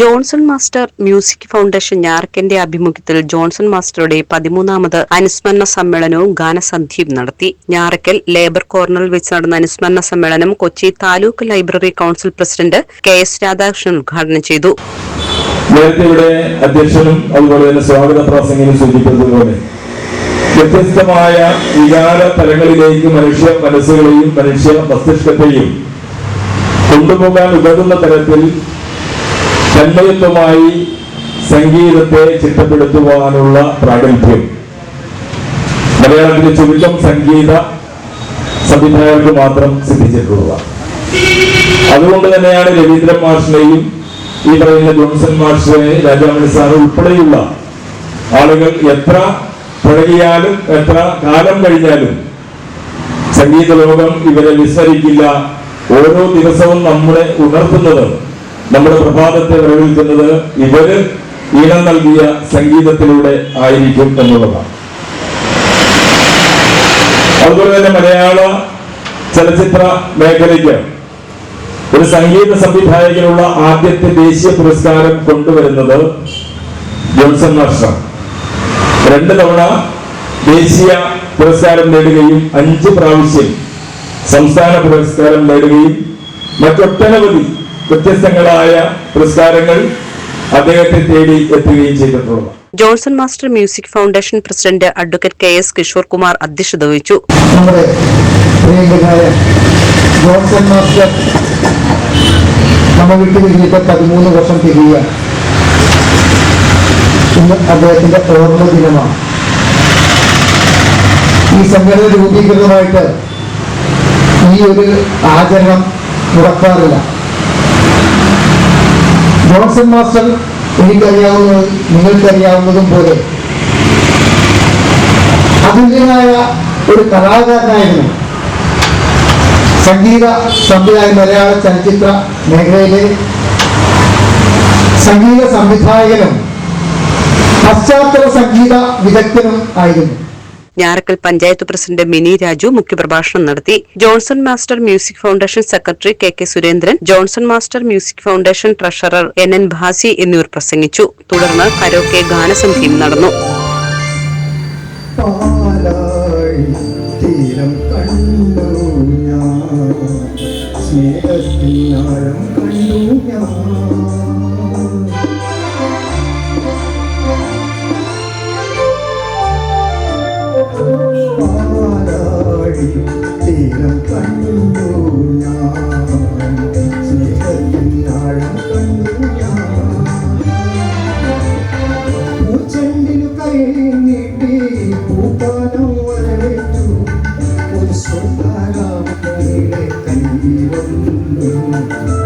Johnson master music foundation ഞാർക്കന്റെ ആഭിമുഖ്യത്തിൽ Johnson മാസ്റ്ററുടെ പതിമൂന്നാമത് അനുസ്മരണ സമ്മേളനവും ഗാനസന്ധ്യയും നടത്തി. ഞാറക്കൽ ലേബർ കോർണറിൽ വെച്ച് നടന്ന അനുസ്മരണ സമ്മേളനം Kochi taluk library council president K S Radhakrishnan ഉദ്ഘാടനം ചെയ്തു. വ്യത്യസ്തമായ വികാര തലങ്ങളിലേക്ക് മനുഷ്യ മനസ്സുകളെയും മനുഷ്യ മസ്തിഷ്കത്തെയും കൊണ്ടുപോകാൻ ഉതകുന്ന തരത്തിൽ തന്മയത്വമായി സംഗീതത്തെ ചിട്ടപ്പെടുത്തുവാനുള്ള പ്രാഗൽഭ്യം. മലയാളത്തിലെ ചുരുക്കം സംഗീത സംവിധായകർക്ക് മാത്രം സിദ്ധിച്ചിട്ടുള്ളതാണ് അതുകൊണ്ട് തന്നെയാണ് രവീന്ദ്രൻ മാഷിനെയും ഈ പറയുന്ന ജോൺസൺ മാഷിനെ രാജാമണി സാർ ഉൾപ്പെടെയുള്ള ആളുകൾ എത്ര പഴകിയാലും എത്ര കാലം കഴിഞ്ഞാലും സംഗീത ലോകം ഇവരെ വിസ്മരിക്കില്ല. ഓരോ ദിവസവും നമ്മളെ ഉണർത്തുന്നത് നമ്മുടെ പ്രഭാതത്തെ വരവേൽക്കുന്നത് ഇവർ ഈണം നൽകിയ സംഗീതത്തിലൂടെ ആയിരിക്കും എന്നുള്ളതാണ്. അതുപോലെ തന്നെ മലയാള ചലച്ചിത്ര മേഖലയ്ക്ക് ഒരു സംഗീത സംവിധായകനുള്ള ആദ്യത്തെ ദേശീയ പുരസ്കാരം കൊണ്ടുവരുന്നത് ജോൺസൺ മാസ്റ്റർ രണ്ട് തവണ ദേശീയ പുരസ്കാരം നേടുകയും അഞ്ച് പ്രാവശ്യം സംസ്ഥാന പുരസ്കാരം നേടുകയും മറ്റൊട്ടനവധി വ്യത്യസ്തങ്ങളായ പുരസ്കാരങ്ങൾ അദ്ദേഹത്തെ തേടി എത്തുകയും ചെയ്തിട്ടുള്ളത് Johnson master music foundation president advocate K S Kishore Kumar അധ്യക്ഷത വഹിച്ചു. നമ്മുടെ ജോൺസൺ മാസ്റ്റർ നമ്മൾ വിട്ടു കഴിഞ്ഞിട്ട് പതിമൂന്ന് വർഷം തിരിയുക ഇന്ന് അദ്ദേഹത്തിന്റെ ഓർമ്മ ദിനമാണ്. ഈ സംഘടന രൂപീകൃതമായിട്ട് ഈ ഒരു ആചരണം മുടക്കാറില്ല ജോൺസൺ മാസ്റ്റർ എനിക്കറിയാവുന്നതും നിങ്ങൾക്കറിയാവുന്നതും പോലെ. അതുല്യനായ ഒരു കലാകാരനായിരുന്നു. സംഗീത സംവിധായ മലയാള ചലച്ചിത്ര മേഖലയിലെ സംഗീത സംവിധായകനും പശ്ചാത്തല സംഗീത വിദഗ്ധനും ആയിരുന്നു. ഞാറക്കൽ പഞ്ചായത്ത് പ്രസിഡന്റ് മിനി രാജു മുഖ്യപ്രഭാഷണം നടത്തി. Johnson master music foundation secretary K K Surendran Johnson master music foundation treasurer N N Bhasi എന്നിവർ പ്രസംഗിച്ചു. തുടർന്ന് കരോക്കെ ഗാനസന്ധ്യയും നടന്നു. തീരം കണ്ടു ഞാൻ. Señor.